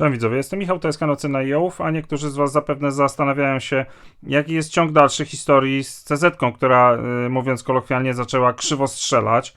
Cześć widzowie, jestem Michał, to jest kanał Cena i Ołów, a niektórzy z Was zapewne zastanawiają się, jaki jest ciąg dalszy historii z CZ-ką, która, y, mówiąc kolokwialnie, zaczęła krzywo strzelać.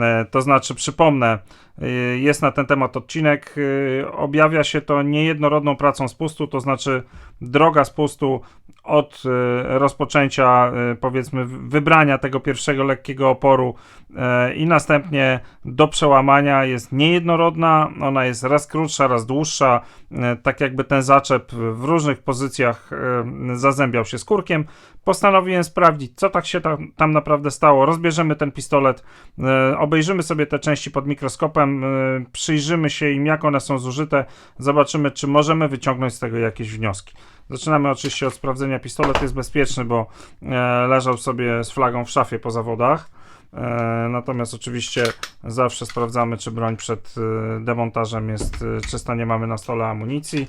E, To znaczy, przypomnę, y, jest na ten temat odcinek, y, objawia się to niejednorodną pracą z pustu, to znaczy droga z pustu od rozpoczęcia, powiedzmy, wybrania tego pierwszego lekkiego oporu e, i następnie do przełamania jest niejednorodna, ona jest raz krótsza, raz dłuższa, e, tak jakby ten zaczep w różnych pozycjach e, zazębiał się skórkiem. Postanowiłem sprawdzić, co tak się tam, tam naprawdę stało. Rozbierzemy ten pistolet, e, obejrzymy sobie te części pod mikroskopem, e, przyjrzymy się im, jak one są zużyte, zobaczymy, czy możemy wyciągnąć z tego jakieś wnioski. Zaczynamy oczywiście od sprawdzenia. Pistolet jest bezpieczny, bo e, leżał sobie z flagą w szafie po zawodach. E, Natomiast oczywiście zawsze sprawdzamy, czy broń przed e, demontażem jest czysta, nie mamy na stole amunicji.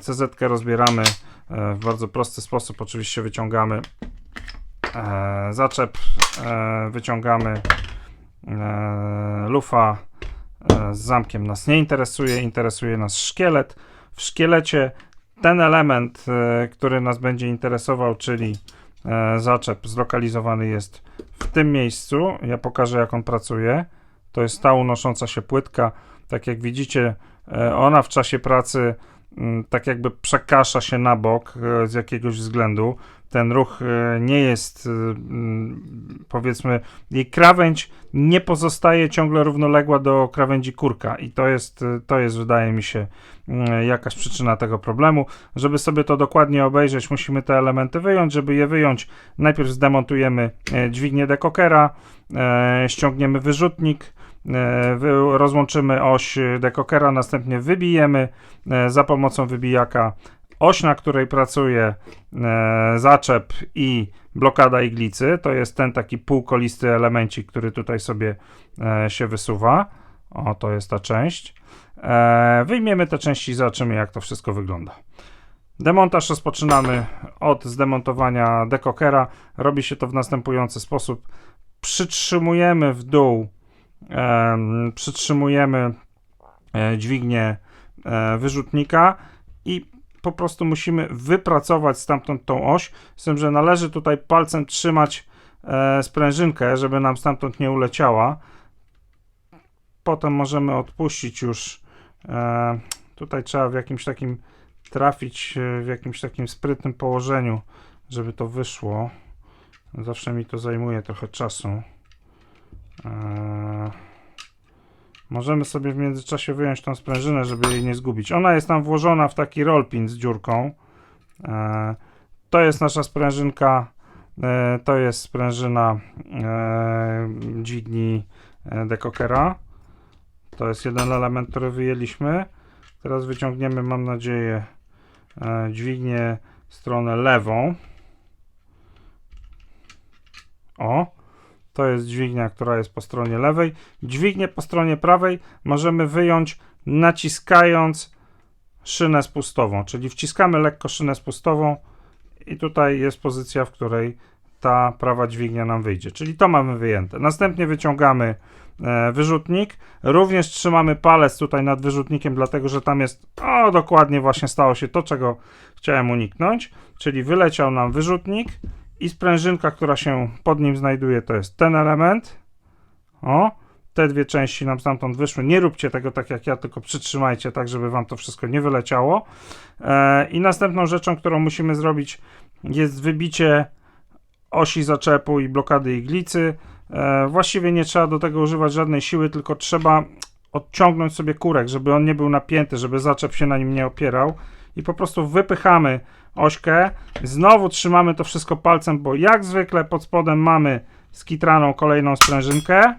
CZ rozbieramy w bardzo prosty sposób. Oczywiście wyciągamy zaczep, wyciągamy lufa e, z zamkiem nas nie interesuje, interesuje nas szkielet. W szkielecie ten element, e, który nas będzie interesował, czyli e, zaczep zlokalizowany jest w tym miejscu. Ja pokażę, jak on pracuje. To jest ta unosząca się płytka. Tak jak widzicie, e, ona w czasie pracy mm, tak jakby przekasza się na bok e, z jakiegoś względu. Ten ruch e, nie jest, e, mm, powiedzmy, jej krawędź nie pozostaje ciągle równoległa do krawędzi kurka i to jest, e, to jest wydaje mi się, mm, jakaś przyczyna tego problemu. Żeby sobie to dokładnie obejrzeć, musimy te elementy wyjąć. Żeby je wyjąć, najpierw zdemontujemy dźwignię dekokera, ściągniemy wyrzutnik, wy, rozłączymy oś dekokera, następnie wybijemy za pomocą wybijaka oś, na której pracuje e, zaczep i blokada iglicy. To jest ten taki półkolisty elemencik, który tutaj sobie e, się wysuwa. O, to jest ta część. E, wyjmiemy te części i zobaczymy, jak to wszystko wygląda. Demontaż rozpoczynamy od zdemontowania dekokera. Robi się to w następujący sposób. Przytrzymujemy w dół, em, przytrzymujemy e, dźwignię e, wyrzutnika i po prostu musimy wypracować stamtąd tą oś, z tym, że należy tutaj palcem trzymać e, sprężynkę, żeby nam stamtąd nie uleciała. Potem możemy odpuścić już. E, tutaj trzeba w jakimś takim trafić, e, w jakimś takim sprytnym położeniu, żeby to wyszło. Zawsze mi to zajmuje trochę czasu. E, Możemy sobie w międzyczasie wyjąć tą sprężynę, żeby jej nie zgubić. Ona jest tam włożona w taki rollpin z dziurką. E, to jest nasza sprężynka. E, to jest sprężyna e, dźwigni dekokera. To jest jeden element, który wyjęliśmy. Teraz wyciągniemy, mam nadzieję, dźwignię stronę lewą. O, to jest dźwignia, która jest po stronie lewej. Dźwignię po stronie prawej możemy wyjąć naciskając szynę spustową, czyli wciskamy lekko szynę spustową i tutaj jest pozycja, w której ta prawa dźwignia nam wyjdzie, czyli to mamy wyjęte. Następnie wyciągamy e, wyrzutnik, również trzymamy palec tutaj nad wyrzutnikiem, dlatego że tam jest, o dokładnie właśnie stało się to, czego chciałem uniknąć, czyli wyleciał nam wyrzutnik, i sprężynka, która się pod nim znajduje, to jest ten element. O, te dwie części nam stamtąd wyszły. Nie róbcie tego tak jak ja, tylko przytrzymajcie tak, żeby wam to wszystko nie wyleciało. E, I następną rzeczą, którą musimy zrobić, jest wybicie osi zaczepu i blokady iglicy. E, właściwie nie trzeba do tego używać żadnej siły, tylko trzeba odciągnąć sobie kurek, żeby on nie był napięty, żeby zaczep się na nim nie opierał. I po prostu wypychamy ośkę. Znowu trzymamy to wszystko palcem, bo jak zwykle pod spodem mamy skitraną kolejną sprężynkę.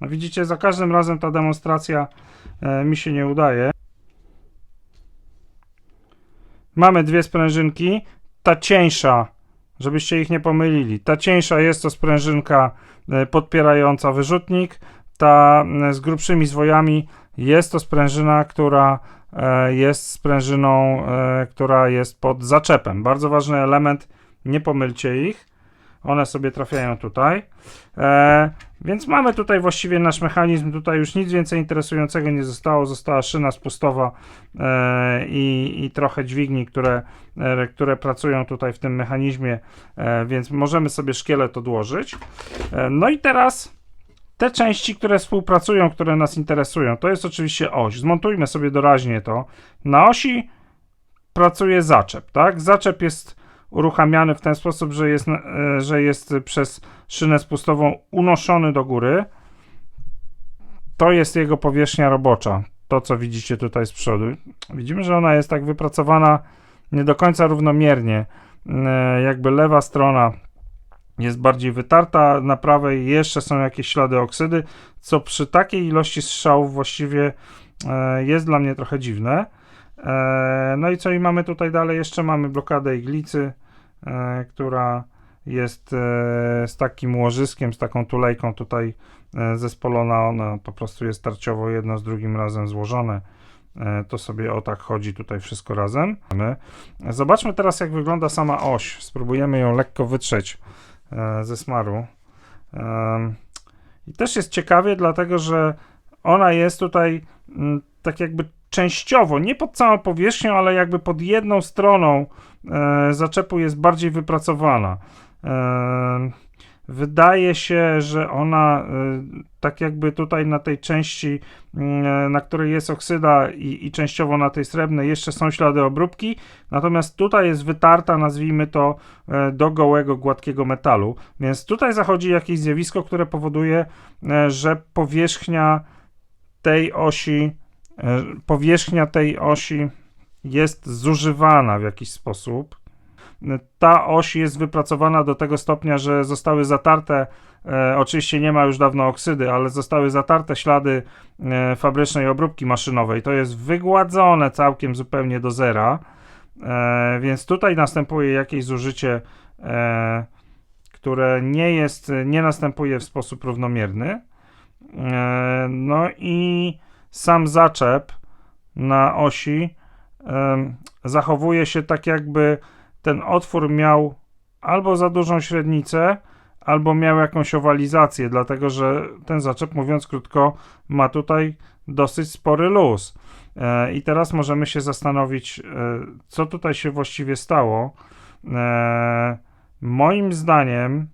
No widzicie, za każdym razem ta demonstracja e, mi się nie udaje. Mamy dwie sprężynki. Ta cieńsza, żebyście ich nie pomylili, ta cieńsza jest to sprężynka e, podpierająca wyrzutnik. Ta e, z grubszymi zwojami jest to sprężyna, która jest sprężyną, e, która jest pod zaczepem. Bardzo ważny element, nie pomylcie ich. one sobie trafiają tutaj. E, więc mamy tutaj właściwie nasz mechanizm, tutaj już nic więcej interesującego nie zostało, została szyna spustowa e, i, i trochę dźwigni, które, e, które pracują tutaj w tym mechanizmie, e, więc możemy sobie szkielet odłożyć. E, no i teraz te części, które współpracują, które nas interesują, to jest oczywiście oś. Zmontujmy sobie doraźnie to. Na osi pracuje zaczep, tak? Zaczep jest uruchamiany w ten sposób, że jest, e, że jest przez szynę spustową unoszony do góry. To jest jego powierzchnia robocza. To, co widzicie tutaj z przodu. Widzimy, że ona jest tak wypracowana nie do końca równomiernie. E, jakby lewa strona jest bardziej wytarta, na prawej jeszcze są jakieś ślady oksydy, co przy takiej ilości strzałów właściwie e, jest dla mnie trochę dziwne. E, no i co i mamy tutaj dalej? Jeszcze mamy blokadę iglicy, e, która jest z takim łożyskiem, z taką tulejką tutaj zespolona. Ona po prostu jest tarciowo jedno z drugim razem złożone. To sobie o tak chodzi tutaj wszystko razem. Zobaczmy teraz jak wygląda sama oś. Spróbujemy ją lekko wytrzeć ze smaru. I też jest ciekawie, dlatego że ona jest tutaj mm, tak jakby częściowo, nie pod całą powierzchnią, ale jakby pod jedną stroną e, zaczepu jest bardziej wypracowana. E, wydaje się, że ona e, tak jakby tutaj na tej części, mm, na której jest oksyda i, i, częściowo na tej srebrnej jeszcze są ślady obróbki, natomiast tutaj jest wytarta, nazwijmy to, do gołego, gładkiego metalu, więc tutaj zachodzi jakieś zjawisko, które powoduje, że powierzchnia tej osi E, powierzchnia tej osi jest zużywana w jakiś sposób. E, ta oś jest wypracowana do tego stopnia, że zostały zatarte, e, oczywiście nie ma już dawno oksydy, ale zostały zatarte ślady e, fabrycznej obróbki maszynowej. To jest wygładzone całkiem zupełnie do zera, e, więc tutaj następuje jakieś zużycie, e, które nie jest, nie następuje w sposób równomierny. no i sam zaczep na osi zachowuje się tak, jakby ten otwór miał albo za dużą średnicę, albo miał jakąś owalizację, dlatego że ten zaczep, mówiąc krótko, ma tutaj dosyć spory luz. E, I teraz możemy się zastanowić, e, co tutaj się właściwie stało. E, moim zdaniem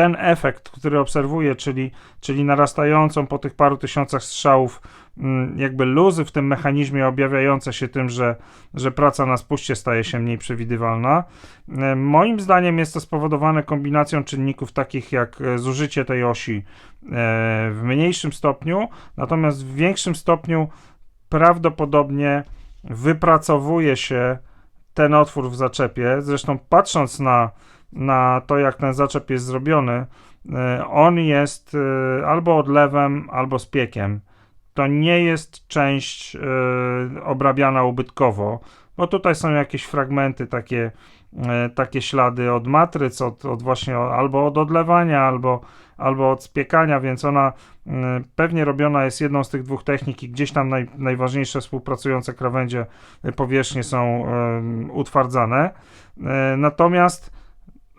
ten efekt, który obserwuję, czyli, czyli narastającą po tych paru tysiącach strzałów, mm, jakby luzy w tym mechanizmie objawiające się tym, że, że praca na spuście staje się mniej przewidywalna. E, moim zdaniem jest to spowodowane kombinacją czynników takich jak e, zużycie tej osi e, w mniejszym stopniu, natomiast w większym stopniu prawdopodobnie wypracowuje się ten otwór w zaczepie. Zresztą patrząc na na to, jak ten zaczep jest zrobiony, e, on jest e, albo odlewem, albo z piekiem. To nie jest część e, obrabiana ubytkowo, bo tutaj są jakieś fragmenty, takie, takie ślady od matryc, od, od właśnie albo od odlewania, albo, albo od spiekania, więc ona pewnie robiona jest jedną z tych dwóch technik i gdzieś tam naj, najważniejsze współpracujące krawędzie powierzchnie są utwardzane. Natomiast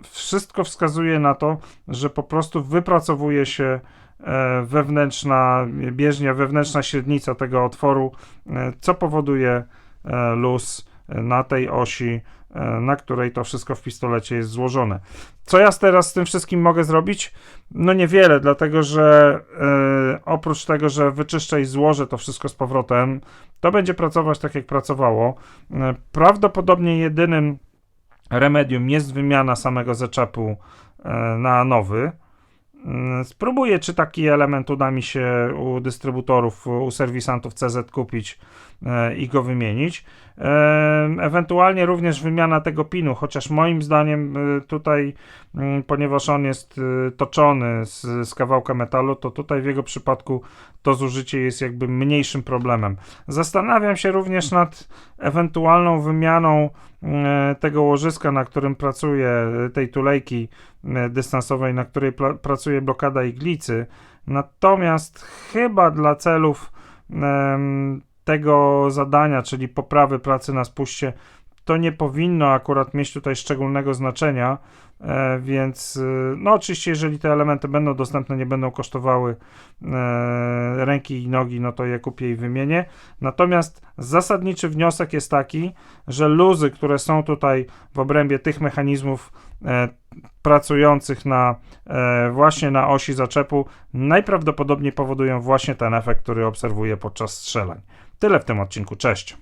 wszystko wskazuje na to, że po prostu wypracowuje się e, wewnętrzna bieżnia, wewnętrzna średnica tego otworu, e, co powoduje e, luz na tej osi, na której to wszystko w pistolecie jest złożone. Co ja teraz z tym wszystkim mogę zrobić? No niewiele, dlatego że oprócz tego, że wyczyszczę i złożę to wszystko z powrotem, to będzie pracować tak jak pracowało. prawdopodobnie jedynym remedium jest wymiana samego zaczepu e, na nowy. Mm, spróbuję, czy taki element uda mi się u dystrybutorów, u serwisantów CZ kupić e, i go wymienić. Ewentualnie również wymiana tego pinu, chociaż moim zdaniem tutaj, mm, ponieważ on jest toczony z, z kawałka metalu, to tutaj w jego przypadku to zużycie jest jakby mniejszym problemem. Zastanawiam się również nad ewentualną wymianą E, tego łożyska, na którym pracuje, tej tulejki dystansowej, na której pracuje blokada iglicy. Natomiast chyba dla celów tego zadania, czyli poprawy pracy na spuście, to nie powinno akurat mieć tutaj szczególnego znaczenia, e, więc y, no oczywiście jeżeli te elementy będą dostępne, nie będą kosztowały e, ręki i nogi, no to je kupię i wymienię. Natomiast zasadniczy wniosek jest taki, że luzy, które są tutaj w obrębie tych mechanizmów e, pracujących na e, właśnie na osi zaczepu, najprawdopodobniej powodują właśnie ten efekt, który obserwuję podczas strzelań. Tyle w tym odcinku. Cześć.